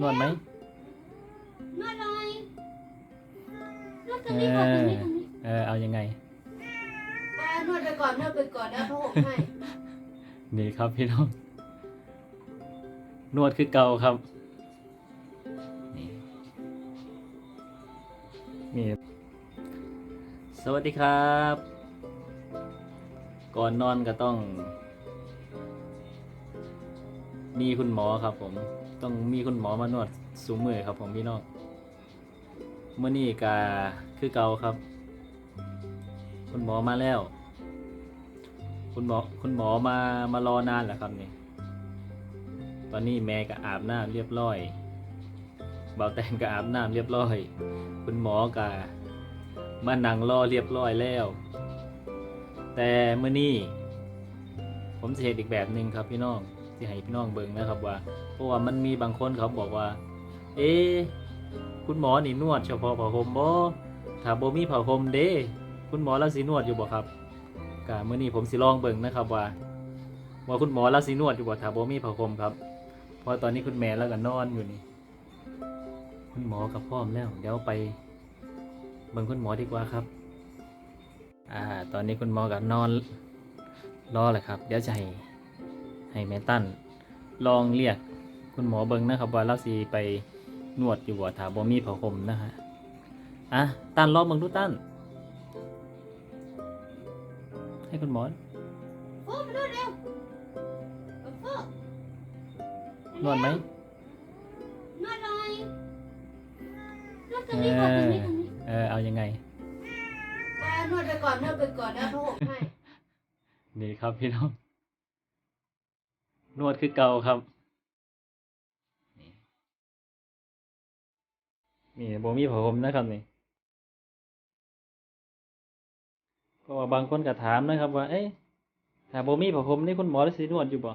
นวดไหมนวดเลยนวดตรเองนี้ก่อนตรงอนี้ตรงนี้เออเอายังไงอ่านวดไปก่อนนวดไปก่อนนะพระหกให้นี่ครับพี่น้อง นวดคือเก่าครับนี่นี่สวัสดีครับ ก่อนนอนก็ต้อง มีคุณหมอครับ ผมต้องมีคุณหมอมานวดสูมือครับ ผมพี่น้องเมื่อนี้กาคือเก่าครับ คุณหมอมาแล้ว คุณหมอคุณหมอมามารอนานแล้วครับนี่ตอนนี้แม่ก็อาบน้ำเรียบร้อยเบาแตงก็อาบน้ำเรียบร้อย คุณหมอก็มานั่งรอเรียบร้อยแล้ว แต่เมื่อนี้ผมจะเห็นอีกแบบหนึ่งครับพี่น้อง ที่ให้พี่น้องเบิ่งนะครับว่า เพราะว่ามันมีบางคนเขาบอกว่า เอ๊คุณหมอนี่นวดเฉพาะผ้าห่มบ่ถ้าบ่มีผ้าห่มเด้ คุณหมอแล้วสินวดอยู่บ่ครับกะมื้อนี้ผมสิลองเบิ่งนะครับว่า ว่าคุณหมอแล้วสินวดอยู่บ่ถ้าบ่มีผ้าห่มครับเพราะตอนนี้คุณแม่แล้วก็นอนอยู่นี่ คุณหมอกับพร้อมแล้ว เดี๋ยวไปเบิ่งคุณหมอดีกว่าครับ อ่า ตอนนี้คุณหมอก็นอนรอเลยครับ เดี๋ยวจะให้ ให้แม่ตั้นลองเรียกคุณหมอเบิ่งนะครับว่าเราสิไปนวดอยู่บ่ถ้าบ่มีผ้าห่มนะฮะอะตั้นลองเบิ่งดูตั้นให้คุณหมอโอ้มานวดเร็วโอ้นวดไหมนวดเลยนวดตรงนี้ก่อนตรงนี้ตรงนี้เออเอายังไงอ่านวดไปก่อนนวดไปก่อนนะพระหกให้นี่ครับพี่น้อง นวดคือเก่าครับ นี่นี่โบมีผ้าห่มนะครับนี่ก็ว่าบางคนก็ถามนะครับว่า เอ๊ะถ้าโบมีผ้าห่มนี่คุณหมอได้สินวดอยู่บ่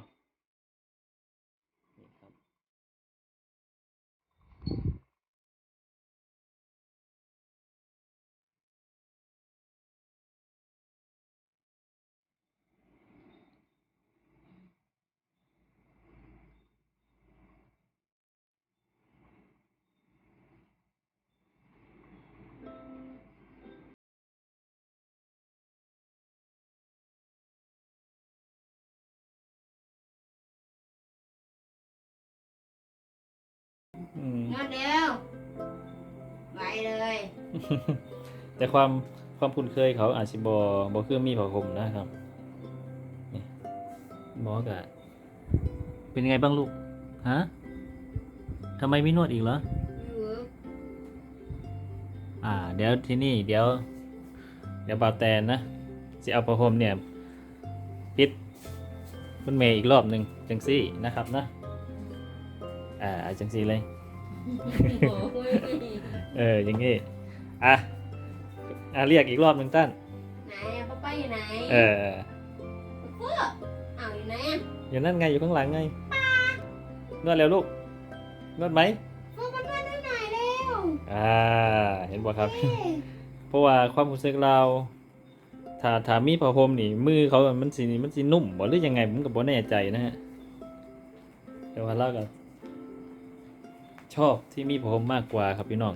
อืมนวดเร็วไปเลยแต่ความความคุ้นเคยเขาอาจสิบอบอคือมีผ้าห่มนะครับนี่หมอกะเป็นยังไงบ้างลูก ฮะทำไมไม่นวดอีกเหรออยู่อ่า เดี๋ยวที่นี่เดี๋ยว เดี๋ยวบาวแตนนะจะเอาผ้าห่มเนี่ยปิดคุณเมย์อีกรอบหนึ่งจังซี่นะครับนะ อ่าเอาจังซี่เลยโอ้ย เอออย่างงี้อะอะเรียกอีกรอบหนึ่งตั้นไหนอะป้าป้าอยู่ไหนเออเพื่ออ้าวอยู่ไหนอะอยู่นั่นไงอยู่ข้างหลังไงนวดเร็วลูกนวดไหมเพื่อมานวดให้หน่อยเร็วอ่าเห็นบ่ครับ เอ้ยเพราะว่าความรู้สึกเราถ้าถ้ามีผ้าห่มนี่ มือเขามันสิมันสินุ่มบ่หรือยังไงผมก็บ่แน่ใจนะฮะแต่ว่าเราก็ ชอบที่มีผมมากกว่าครับพี่น้อง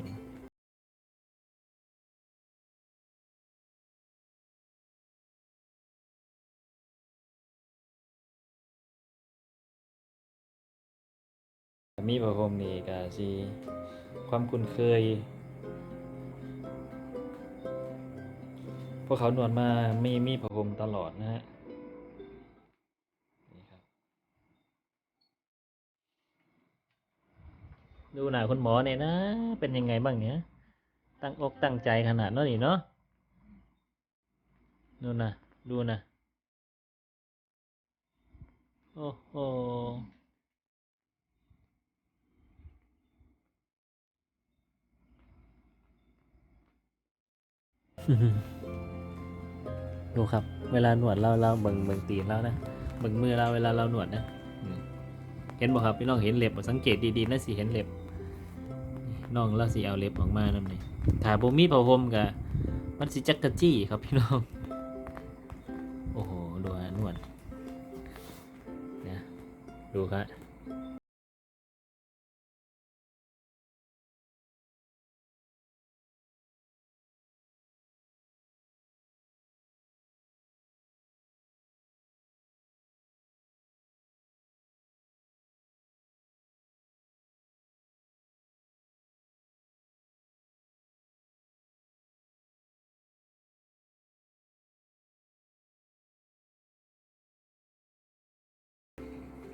มีผ้าห่มนี่ก็สิความคุ้นเคย พวกเขานวดมามีมีผ้าห่มตลอดนะฮะนี่ครับ ดูหน้าคุณหมอเนี่ยนะ เป็นยังไงบ้างเนี่ย ตั้งอกตั้งใจขนาดนั้นนี่เนาะดูนะดูนะโอ้โหดูครับ เวลาหนวดเราเราเบิ่งเบิ่งตีนเรานะเบิ่งมือเราเวลาเราหนวดนะเห็นบ่ครับพี่น้องเห็นเล็บบ่สังเกตดีๆนะสิเห็นเล็บ น้องเราสิเอาเล็บออกมานั่นนี่ถ้าบ่มีผ้าห่มก็มันสิจักกะจี้ครับพี่น้อง โอ้โหดูฮะนวดนะดูครับ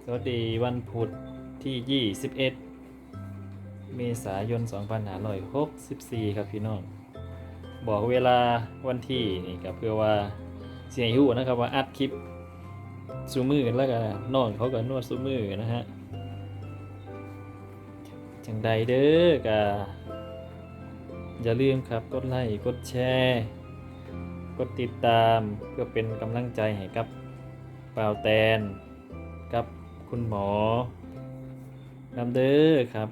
สวัสดีวันพุธที่ 21 เมษายน 2564 ครับพี่น้อง บอกเวลาวันที่นี่ก็เพื่อว่าเสียงหูนะครับว่าอัดคลิปซูมือแล้วก็นอนเขาก็นวดซูมือนะฮะ จังใดเด้อกะอย่าลืมครับ กดไลค์กดแชร์ กดติดตามเพื่อเป็นกำลังใจให้กับเปล่าแตนกับ คุณหมอนำเด้อครับ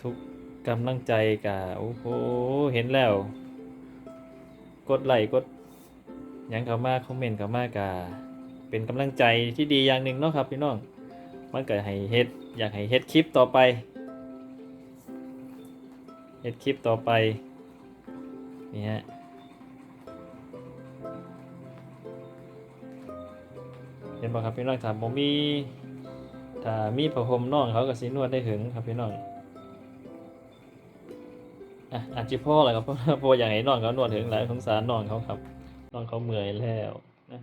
ทุกกำลังใจกะโอ้โหเห็นแล้ว กดไลค์กดยังเข้ามาคอมเมนต์เข้ามากะเป็นกำลังใจที่ดีอย่างหนึ่งเนาะครับพี่น้องมันก็ให้เฮ็ดอยากให้เฮ็ดคลิปต่อไปเฮ็ดคลิปต่อไปนี่ฮะ เห็นบ่ครับพี่น้องถ้าบ่มีถ้ามีผ้าห่มน้องเขาก็สินวดได้ถึงครับพี่น้องอะอาจจะพ่อแหละครับเพราะอยากให้น้องเขานวดถึงหลายสงสารน้องเขาครับน้องเขาเมื่อยแล้วนะ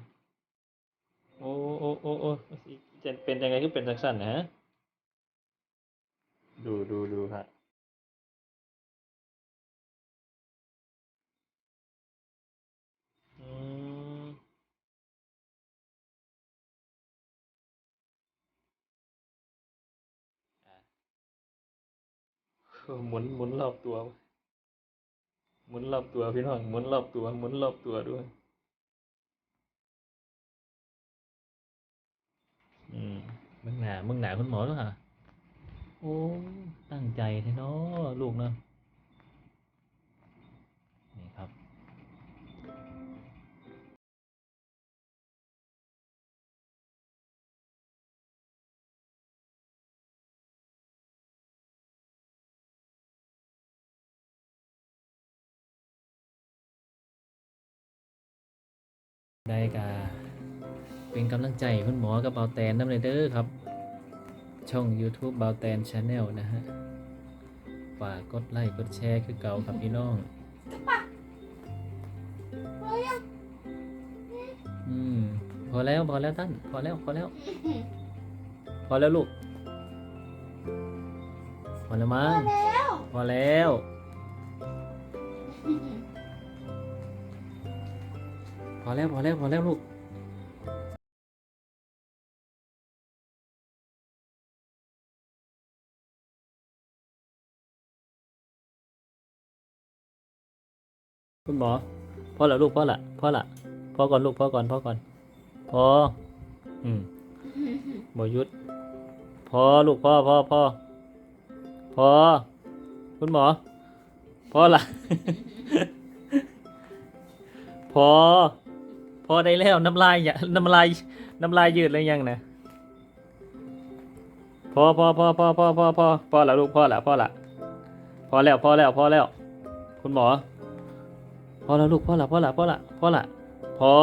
โอ้โอ้โอ้โอ้เป็นยังไงคือเป็นจังซั่นนะฮะดูดูดูฮะ หมุนหมุนรอบตัว หมุนรอบตัวพี่น้องหมุนรอบตัว หมุนรอบตัวด้วย อืมมึงหนามึงหนาคุณหมอด้วยฮะโอ้ ตั้งใจแท้เนาะลูกเนาะ ได้กาเป็นกำลังใจให้คุณหมอกับเบาแตนน้ำเลยเด้อครับ ช่อง YouTube เบาแตนชาแนลนะฮะฝากกดไลค์กดแชร์คือเก่าครับพี่น้องพอยังอืมพอแล้วพอแล้วท่านพอแล้วพอแล้ว พอแล้วลูก พอแล้วพมั้องแล้วพอแล้ว อแล้วพอแล้วพอแล้วลูกคุณหมอพ่อละลูกพ่อละพ่อละพ่อก่อนลูกพ่อก่อนพ่อก่อนพออืมบหยุดพอลูกพ่อพ่อพ่อพอคุณหมอพ่อละพอ พอได้แล้วน้ำลายอย่าน้ำลายน้ำลายยืดเลยยังนะพอพอพอพอพอพอพอพอละลูกพ่อละพ่อละพอแล้วพอแล้วพอแล้ว คุณหมอ พอแล้วลูกพอละพอละพอละพอละพอ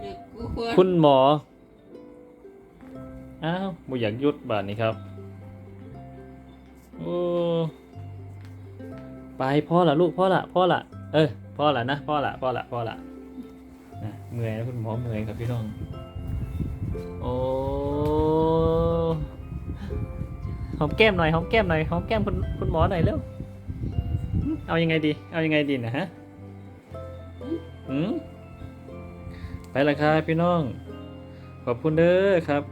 เด็กกลัวคุณหมออ้าวบ่อยากหยุดบาดนี้ครับโอ้ไปพ่อละลูกพ่อละพ่อละเออพ่อละนะพ่อละพ่อละพ่อละนะ เมื่อยนะคุณหมอเมื่อยครับพี่น้อง โอ้หอมแก้มหน่อยหอมแก้มหน่อยหอมแก้มคุณคุณหมอหน่อยเร็วเอายังไงดี เอายังไงดีนะฮะหืมไปละครับพี่น้อง ขอบคุณเด้อครับ